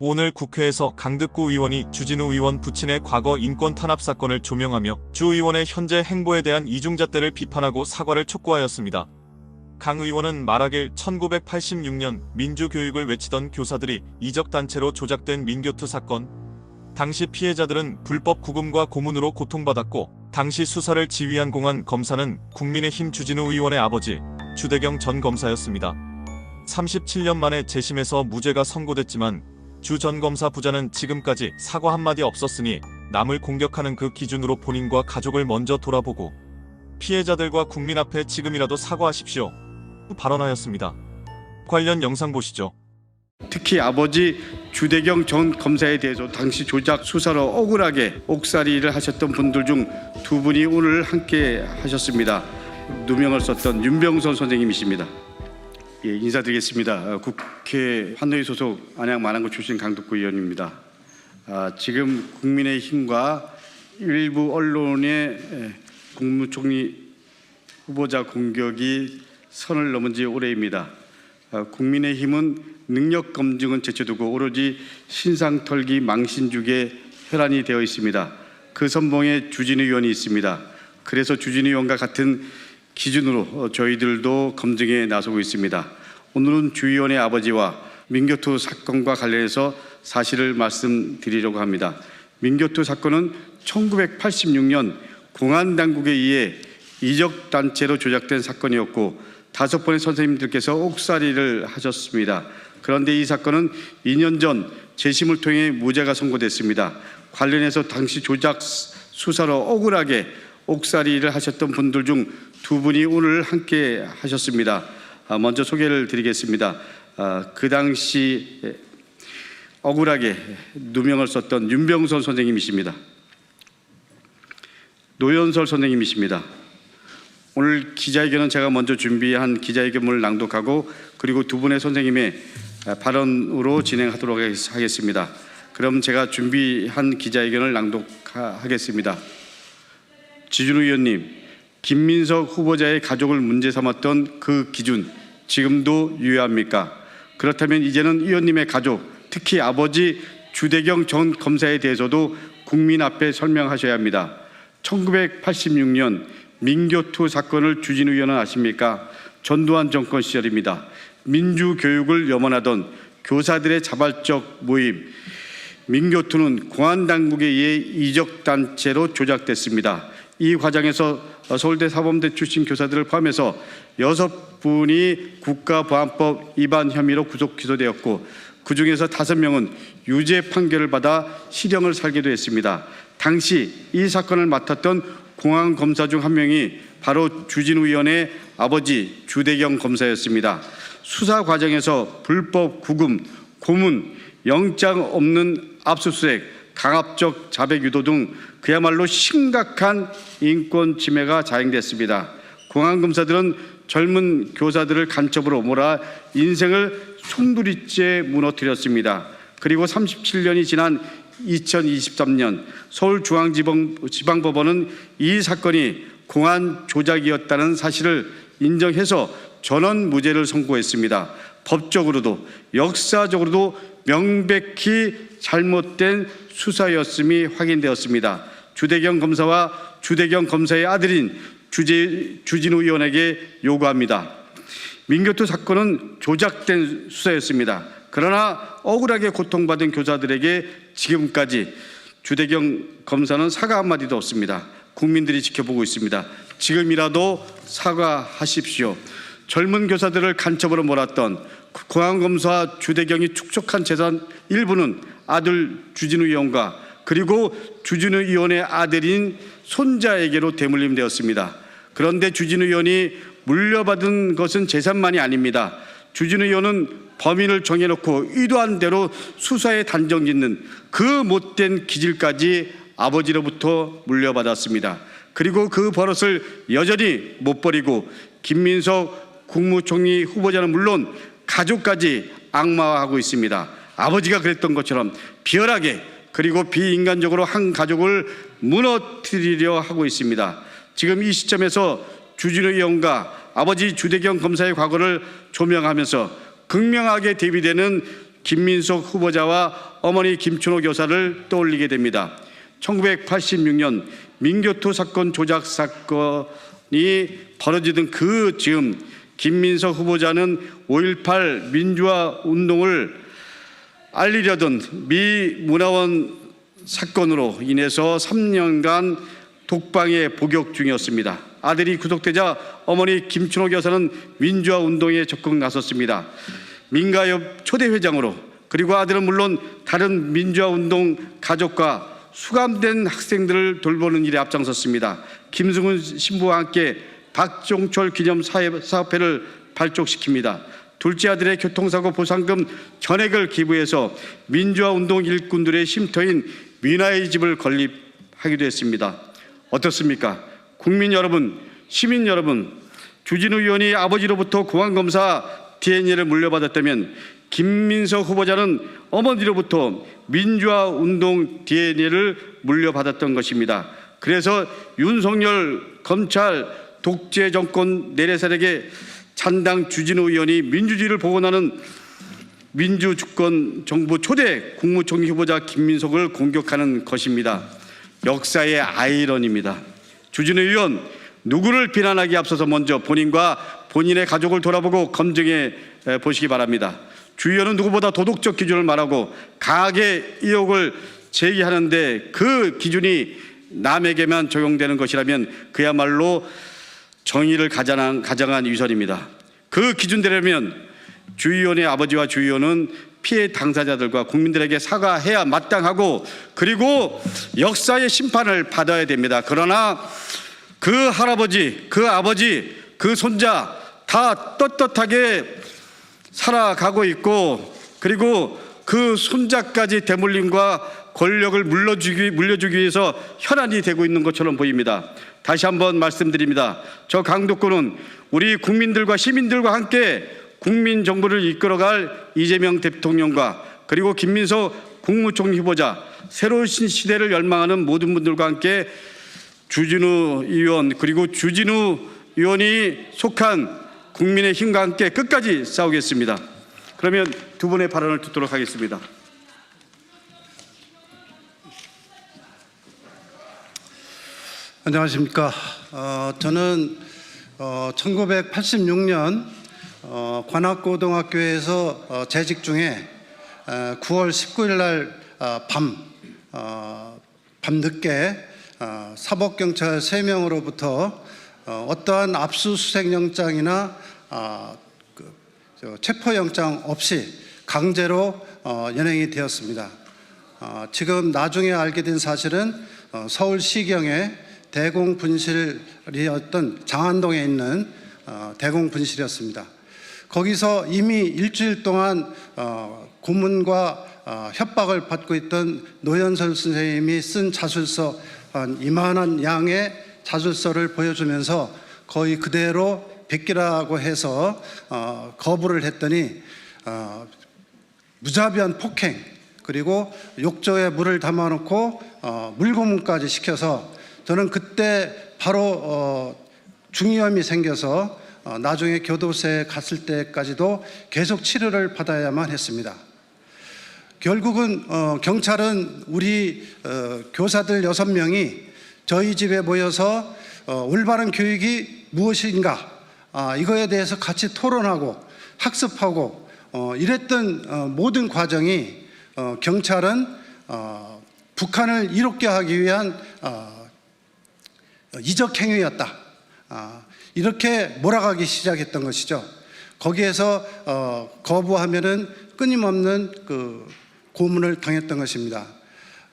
오늘 국회에서 강득구 의원이 주진우 의원 부친의 과거 인권 탄압 사건을 조명하며 주 의원의 현재 행보에 대한 이중잣대를 비판하고 사과를 촉구하였습니다. 강 의원은 말하길 1986년 민주교육을 외치던 교사들이 이적단체로 조작된 민교투 사건, 당시 피해자들은 불법 구금과 고문으로 고통받았고 당시 수사를 지휘한 공안 검사는 국민의힘 주진우 의원의 아버지 주대경 전 검사였습니다. 37년 만에 재심에서 무죄가 선고됐지만 주 전 검사 부자는 지금까지 사과 한마디 없었으니 남을 공격하는 그 기준으로 본인과 가족을 먼저 돌아보고 피해자들과 국민 앞에 지금이라도 사과하십시오. 발언하였습니다. 관련 영상 보시죠. 특히 아버지 주대경 전 검사에 대해서 당시 조작 수사로 억울하게 옥살이를 하셨던 분들 중 두 분이 오늘 함께 하셨습니다. 누명을 썼던 윤병선 선생님이십니다. 예, 인사드리겠습니다. 어, 국회 환노위 소속 안양 만안구 출신 강덕구 의원입니다. 아, 지금 국민의힘과 일부 언론의 에, 국무총리 후보자 공격이 선을 넘은 지 오래입니다. 어, 국민의힘은 능력 검증은 제쳐두고 오로지 신상 털기 망신주게 혈안이 되어 있습니다. 그 선봉에 주진우 의원이 있습니다. 그래서 주진우 의원과 같은 기준으로 어, 저희들도 검증에 나서고 있습니다. 오늘은 주 의원의 아버지와 민교투 사건과 관련해서 사실을 말씀드리려고 합니다. 민교투 사건은 1986년 공안 당국에 의해 이적 단체로 조작된 사건이었고 다섯 번의 선생님들께서 옥살이를 하셨습니다. 그런데 이 사건은 2년 전 재심을 통해 무죄가 선고됐습니다. 관련해서 당시 조작 수사로 억울하게 옥살이를 하셨던 분들 중 두 분이 오늘 함께 하셨습니다. 아, 먼저 소개를 드리겠습니다. 아, 그 당시 억울하게 누명을 썼던 윤병선 선생님이십니다. 노현설 선생님이십니다. 오늘 기자회견은 제가 먼저 준비한 기자회견문을 낭독하고 그리고 두 분의 선생님의 발언으로 진행하도록 하겠습니다. 그럼 제가 준비한 기자회견을 낭독하겠습니다. 지준우 의원님, 김민석 후보자의 가족을 문제 삼았던 그 기준 지금도 유효합니까? 그렇다면 이제는 의원님의 가족, 특히 아버지 주대경 전 검사에 대해서도 국민 앞에 설명하셔야 합니다. 1986년 민교투 사건을 주진우 의원은 아십니까? 전두환 정권 시절입니다. 민주 교육을 염원하던 교사들의 자발적 모임 민교투는 공안 당국에 의해 이적 단체로 조작됐습니다. 이 과정에서 서울대 사범대 출신 교사들을 포함해서 여섯 분이 국가보안법 위반 혐의로 구속 기소되었고 그 중에서 다섯 명은 유죄 판결을 받아 실형을 살기도 했습니다. 당시 이 사건을 맡았던 공안 검사 중 한 명이 바로 주진우 의원의 아버지 주대경 검사였습니다. 수사 과정에서 불법 구금, 고문, 영장 없는 압수수색, 강압적 자백 유도 등 그야말로 심각한 인권 침해가 자행됐습니다. 공안 검사들은 젊은 교사들을 간첩으로 몰아 인생을 송두리째 무너뜨렸습니다. 그리고 37년이 지난 2023년 서울중앙지방법원은 이 사건이 공안 조작이었다는 사실을 인정해서 전원 무죄를 선고했습니다. 법적으로도 역사적으로도 명백히 잘못된 수사였음이 확인되었습니다. 주대경 검사와 주대경 검사의 아들인 주재, 주진우 의원에게 요구합니다. 민교투 사건은 조작된 수사였습니다. 그러나 억울하게 고통받은 교사들에게 지금까지 주대경 검사는 사과 한마디도 없습니다. 국민들이 지켜보고 있습니다. 지금이라도 사과하십시오. 젊은 교사들을 간첩으로 몰았던 공안검사 주대경이 축적한 재산 일부는 아들 주진우 의원과 그리고 주진우 의원의 아들인 손자에게로 대물림되었습니다. 그런데 주진우 의원이 물려받은 것은 재산만이 아닙니다. 주진우 의원은 범인을 정해놓고 의도한 대로 수사에 단정 짓는 그 못된 기질까지 아버지로부터 물려받았습니다. 그리고 그 버릇을 여전히 못 버리고 김민석 국무총리 후보자는 물론 가족까지 악마화하고 있습니다. 아버지가 그랬던 것처럼 비열하게 그리고 비인간적으로 한 가족을 무너뜨리려 하고 있습니다. 지금 이 시점에서 주진우 의원과 아버지 주대경 검사의 과거를 조명하면서 극명하게 대비되는 김민석 후보자와 어머니 김춘호 여사를 떠올리게 됩니다. 1986년 민교토 사건 조작 사건이 벌어지던 그 즈음 김민석 후보자는 5.18 민주화 운동을 알리려던 미 문화원 사건으로 인해서 3년간 독방에 복역 중이었습니다. 아들이 구속되자 어머니 김춘호 여사는 민주화 운동에 적극 나섰습니다. 민가협 초대 회장으로 그리고 아들은 물론 다른 민주화 운동 가족과 수감된 학생들을 돌보는 일에 앞장섰습니다. 김승훈 신부와 함께 박종철 기념 사업회를 발족시킵니다. 둘째 아들의 교통사고 보상금 전액을 기부해서 민주화 운동 일꾼들의 쉼터인 민화의 집을 건립하기도 했습니다. 어떻습니까? 국민 여러분, 시민 여러분, 주진우 의원이 아버지로부터 공안검사 DNA를 물려받았다면 김민석 후보자는 어머니로부터 민주화 운동 DNA를 물려받았던 것입니다. 그래서 윤석열 검찰 독재 정권 내래세력의 찬당 주진우 의원이 민주주의를 복원하는 민주주권 정부 초대 국무총리 후보자 김민석을 공격하는 것입니다. 역사의 아이러니입니다. 주진우 의원 누구를 비난하기 앞서서 먼저 본인과 본인의 가족을 돌아보고 검증해 에, 보시기 바랍니다. 주 의원은 누구보다 도덕적 기준을 말하고 강하게 의혹을 제기하는데 그 기준이 남에게만 적용되는 것이라면 그야말로 정의를 가장한, 가장한 위선입니다. 그 기준대로면 주 의원의 아버지와 주 의원은 피해 당사자들과 국민들에게 사과해야 마땅하고 그리고 역사의 심판을 받아야 됩니다. 그러나 그 할아버지, 그 아버지, 그 손자 다 떳떳하게 살아가고 있고 그리고 그 손자까지 대물림과 권력을 물려주기, 물려주기 위해서 혈안이 되고 있는 것처럼 보입니다. 다시 한번 말씀드립니다. 저 강도권은 우리 국민들과 시민들과 함께 국민 정부를 이끌어갈 이재명 대통령과 그리고 김민석 국무총리 후보자 새로운 시대를 열망하는 모든 분들과 함께 주진우 의원 그리고 주진우 의원이 속한 국민의 힘과 함께 끝까지 싸우겠습니다. 그러면 두 분의 발언을 듣도록 하겠습니다. 안녕하십니까. 어, 저는 어, 1986년 어, 관악고등학교에서 어, 재직 중에 어, 9월 19일 날 어, 밤, 어, 밤늦게 어, 사법경찰 3명으로부터 어, 어떠한 압수수색 영장이나 어, 그, 저, 체포영장 없이 강제로 어, 연행이 되었습니다. 어, 지금 나중에 알게 된 사실은 어, 서울시경에 대공 분실이었던 장안동에 있는 어, 대공 분실이었습니다. 거기서 이미 일주일 동안 어, 고문과 어, 협박을 받고 있던 노현설 선생님이 쓴 자술서 한 이만한 양의 자술서를 보여주면서 거의 그대로 베끼라고 해서 어, 거부를 했더니 어, 무자비한 폭행 그리고 욕조에 물을 담아놓고 어, 물고문까지 시켜서 저는 그때 바로 어, 중이염이 생겨서 어, 나중에 교도소에 갔을 때까지도 계속 치료를 받아야만 했습니다. 결국은 어, 경찰은 우리 어, 교사들 여섯 명이 저희 집에 모여서 어, 올바른 교육이 무엇인가 아, 이거에 대해서 같이 토론하고 학습하고 어, 이랬던 어, 모든 과정이 어, 경찰은 어, 북한을 이롭게 하기 위한 어, 이적 행위였다. 아, 이렇게 몰아가기 시작했던 것이죠. 거기에서 어, 거부하면은 끊임없는 그 고문을 당했던 것입니다.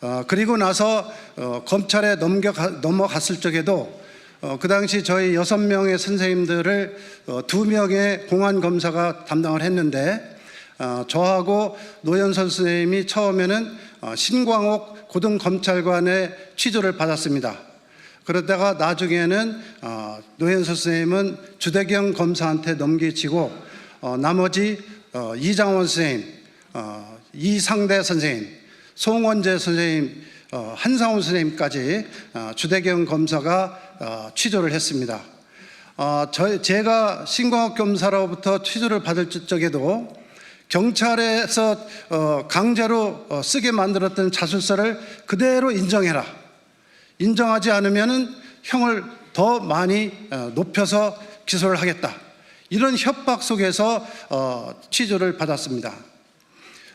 어, 그리고 나서 어, 검찰에 넘겨 넘어갔을 적에도 어, 그 당시 저희 여섯 명의 선생님들을 어, 두 명의 공안 검사가 담당을 했는데 어, 저하고 노현선 선생님이 처음에는 어, 신광옥 고등검찰관의 취조를 받았습니다. 그러다가 나중에는 어, 노현선 선생님은 주대경 검사한테 넘기치고 어, 나머지 어, 이장원 선생님, 어, 이상대 선생님, 송원재 선생님, 어, 한상훈 선생님까지 어, 주대경 검사가 어, 취조를 했습니다. 어, 저, 제가 신광욱 검사로부터 취조를 받을 적에도 경찰에서 어, 강제로 어, 쓰게 만들었던 자술서를 그대로 인정해라. 인정하지 않으면은 형을 더 많이 어, 높여서 기소를 하겠다. 이런 협박 속에서 어, 취조를 받았습니다.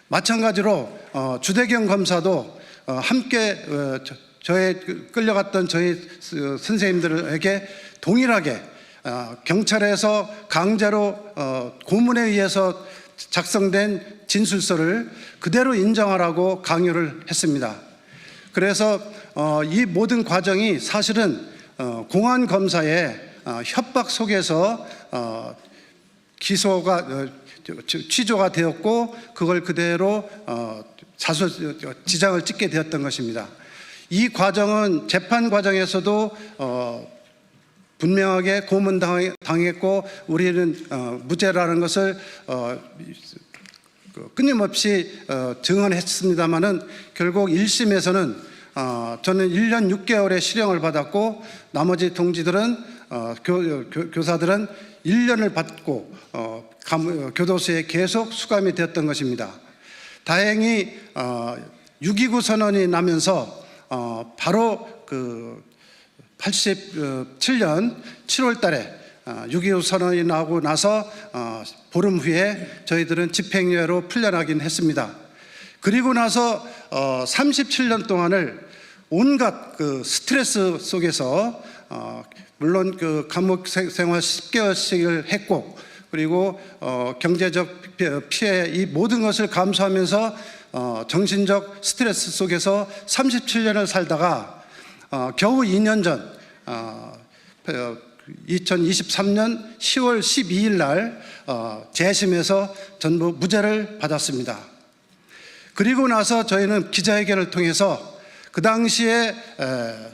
마찬가지로 어, 주대경 검사도 어, 함께 어, 저- 저의 그 끌려갔던 저희 스- 선생님들에게 동일하게 어, 경찰에서 강제로 어, 고문에 의해서 작성된 진술서를 그대로 인정하라고 강요를 했습니다. 그래서 어, 이 모든 과정이 사실은 어, 공안 검사의 어, 협박 속에서 어, 기소가 어, 취조가 되었고 그걸 그대로 어, 자수 저- 지장을 찍게 되었던 것입니다. 이 과정은 재판 과정에서도 어, 분명하게 고문 당해- 당했고 우리는 어, 무죄라는 것을 어, 그 끊임없이 어, 증언했습니다마는 결국 1심에서는 어, 저는 1년 6개월의 실형을 받았고 나머지 동지들은 어, 교, 교, 교사들은 1년을 받고 어, 감, 어, 교도소에 계속 수감이 되었던 것입니다. 다행히 어, 6.29 선언이 나면서 어, 바로 그 87년 7월 달에 6.25 선언이 나오고 나서 어, 보름 후에 저희들은 집행유예로 풀려나긴 했습니다. 그리고 나서 37년 동안을 온갖 그 스트레스 속에서 어, 물론 그 감옥 세- 생활 10개월씩을 했고 그리고 어, 경제적 피- 피해 이 모든 것을 감수하면서 어, 정신적 스트레스 속에서 37년을 살다가 어, 겨우 2년 전 어, 2023년 10월 12일 날 어, 재심에서 전부 무죄를 받았습니다. 그리고 나서 저희는 기자회견을 통해서 그 당시에 에,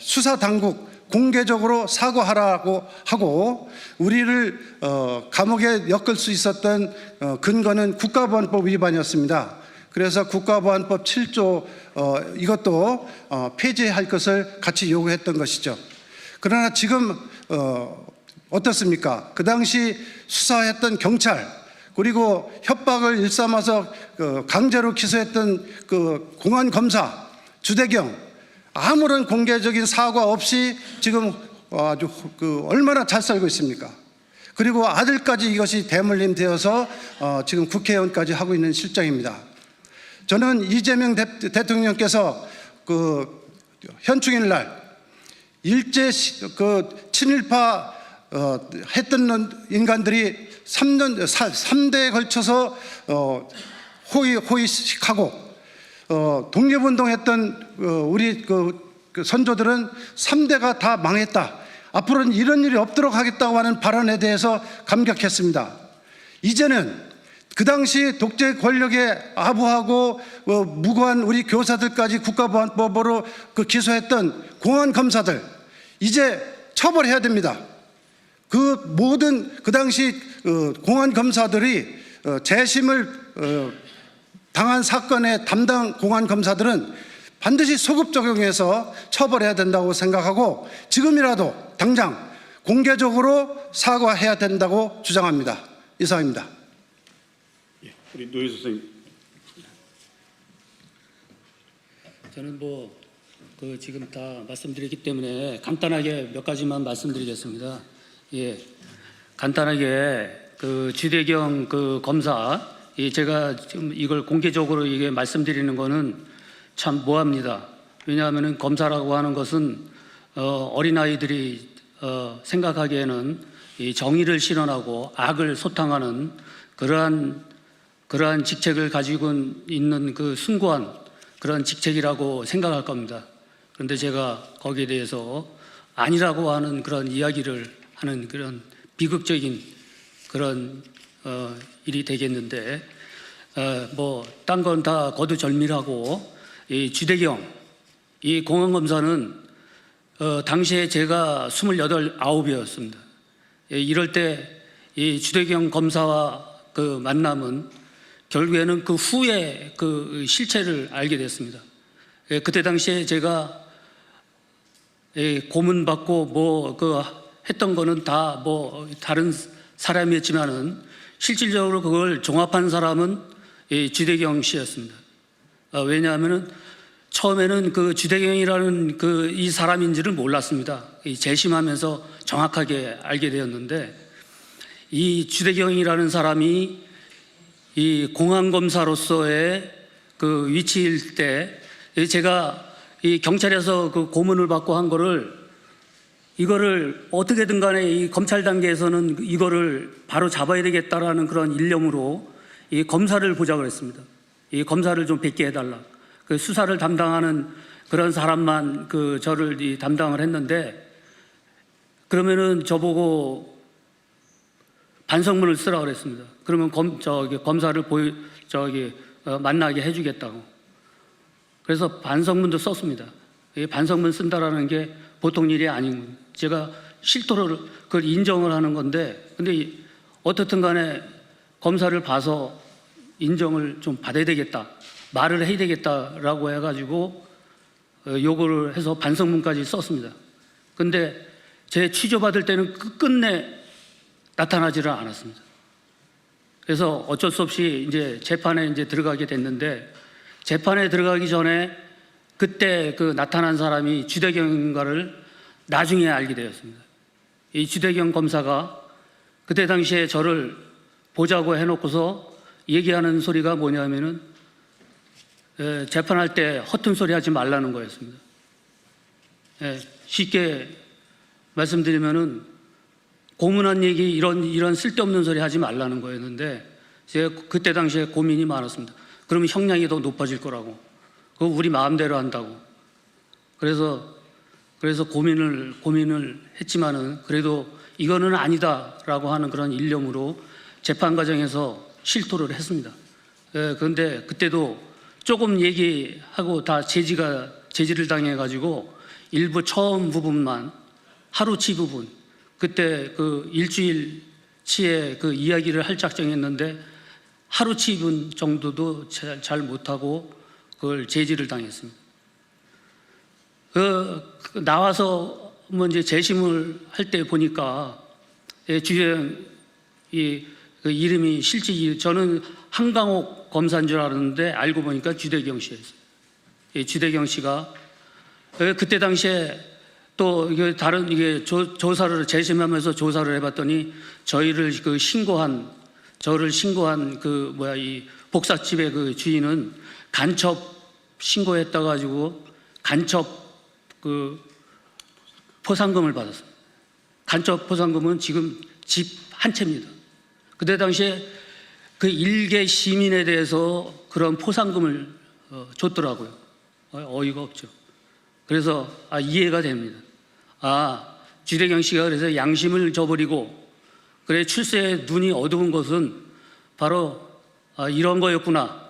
수사 당국 공개적으로 사과하라고 하고 우리를 어, 감옥에 엮을 수 있었던 어, 근거는 국가보안법 위반이었습니다. 그래서 국가보안법 7조 어, 이것도 어, 폐지할 것을 같이 요구했던 것이죠. 그러나 지금 어, 어떻습니까? 그 당시 수사했던 경찰 그리고 협박을 일삼아서 그 강제로 기소했던 그 공안 검사 주대경 아무런 공개적인 사과 없이 지금 아주 그 얼마나 잘 살고 있습니까? 그리고 아들까지 이것이 대물림 되어서 어, 지금 국회의원까지 하고 있는 실정입니다. 저는 이재명 대, 대통령께서 그 현충일 날 일제 시- 그 친일파 어, 했던 놈- 인간들이 3년 3대에 걸쳐서 어, 호의 호의식하고 어, 독립운동했던 어, 우리 그, 그 선조들은 3대가 다 망했다. 앞으로는 이런 일이 없도록 하겠다고 하는 발언에 대해서 감격했습니다. 이제는 그 당시 독재 권력에 아부하고 어, 무고한 우리 교사들까지 국가보안법으로 그 기소했던 공안 검사들 이제 처벌해야 됩니다. 그 모든 그 당시 어, 공안 검사들이 어, 재심을 어, 당한 사건의 담당 공안 검사들은 반드시 소급 적용해서 처벌해야 된다고 생각하고 지금이라도 당장 공개적으로 사과해야 된다고 주장합니다. 이상입니다. 우리 노희 선생님. 저는 뭐 그 지금 다 말씀드렸기 때문에 간단하게 몇 가지만 말씀드리겠습니다. 예, 간단하게 그 주대경 그 검사, 예, 제가 지금 이걸 공개적으로 이게 말씀드리는 거는 참 모합니다. 왜냐하면은 검사라고 하는 것은 어, 어린 아이들이 어, 생각하기에는 이 정의를 실현하고 악을 소탕하는 그러한 그러한 직책을 가지고 있는 그 숭고한 그런 직책이라고 생각할 겁니다. 그런데 제가 거기에 대해서 아니라고 하는 그런 이야기를 하는 그런 비극적인 그런 어, 일이 되겠는데 어, 뭐딴 건 다 거두절미하고 이 주대경 이 공안 검사는 어, 당시에 제가 28, 9이었습니다. 예, 이럴 때 이 주대경 검사와 그 만남은 결국에는 그 후에 그 실체를 알게 됐습니다. 예, 그때 당시에 제가 예, 고문받고 뭐 그 했던 거는 다 뭐 다른 사람이었지만은 실질적으로 그걸 종합한 사람은 이 주대경 씨였습니다. 아, 왜냐하면은 처음에는 그 주대경이라는 그 이 사람인지를 몰랐습니다. 이 재심하면서 정확하게 알게 되었는데 이 주대경이라는 사람이 이 공안 검사로서의 그 위치일 때 제가 이 경찰에서 그 고문을 받고 한 거를 이거를 어떻게든 간에 이 검찰 단계에서는 이거를 바로 잡아야 되겠다라는 그런 일념으로 이 검사를 보자고 했습니다. 이 검사를 좀 뵙게 해달라. 그 수사를 담당하는 그런 사람만 그 저를 이 담당을 했는데 그러면은 저보고 반성문을 쓰라고 그랬습니다. 그러면 검, 저기 검사를 보여, 저기, 어, 만나게 해주겠다고. 그래서 반성문도 썼습니다. 이 반성문 쓴다라는 게 보통 일이 아니군. 제가 실토를 그걸 인정을 하는 건데, 근데 이- 어떻든 간에 검사를 봐서 인정을 좀 받아야 되겠다. 말을 해야 되겠다라고 해가지고 어, 요구를 해서 반성문까지 썼습니다. 근데 제 취조받을 때는 끝끝내 나타나지를 않았습니다. 그래서 어쩔 수 없이 이제 재판에 이제 들어가게 됐는데 재판에 들어가기 전에 그때 그 나타난 사람이 주대경인가를 나중에 알게 되었습니다. 이 주대경 검사가 그때 당시에 저를 보자고 해놓고서 얘기하는 소리가 뭐냐면은 에, 재판할 때 허튼 소리 하지 말라는 거였습니다. 에, 쉽게 말씀드리면은 고문한 얘기 이런 이런 쓸데없는 소리 하지 말라는 거였는데 제가 그때 당시에 고민이 많았습니다. 그러면 형량이 더 높아질 거라고. 그거 우리 마음대로 한다고. 그래서 그래서 고민을 고민을 했지만은 그래도 이거는 아니다라고 하는 그런 일념으로 재판 과정에서 실토를 했습니다. 예, 그런데 그때도 조금 얘기하고 다 제지가 제지를 당해 가지고 일부 처음 부분만 하루치 부분 그때 그 일주일 치의 그 이야기를 할 작정했는데 하루치 분 정도도 잘, 잘 못하고 그걸 제지를 당했습니다. 그, 그 나와서 뭐 이제 재심을 할 때 보니까 예, 주영 이그 이름이 실제 이- 저는 한강옥 검사인 줄 알았는데 알고 보니까 주대경 씨였어요. 예, 주대경 씨가 예, 그때 당시에 또 이게 다른 이게 조, 조사를 재심하면서 조사를 해봤더니 저희를 그 신고한 저를 신고한 그 뭐야 이 복사집의 그 주인은 간첩 신고했다 가지고 간첩 그 포상금을 받았어요. 간첩 포상금은 지금 집 한 채입니다. 그때 당시에 그 일개 시민에 대해서 그런 포상금을 어, 줬더라고요. 어, 어이가 없죠. 그래서 아, 이해가 됩니다. 아 주대경 씨가 그래서 양심을 저버리고 그래 출세에 눈이 어두운 것은 바로 아, 이런 거였구나.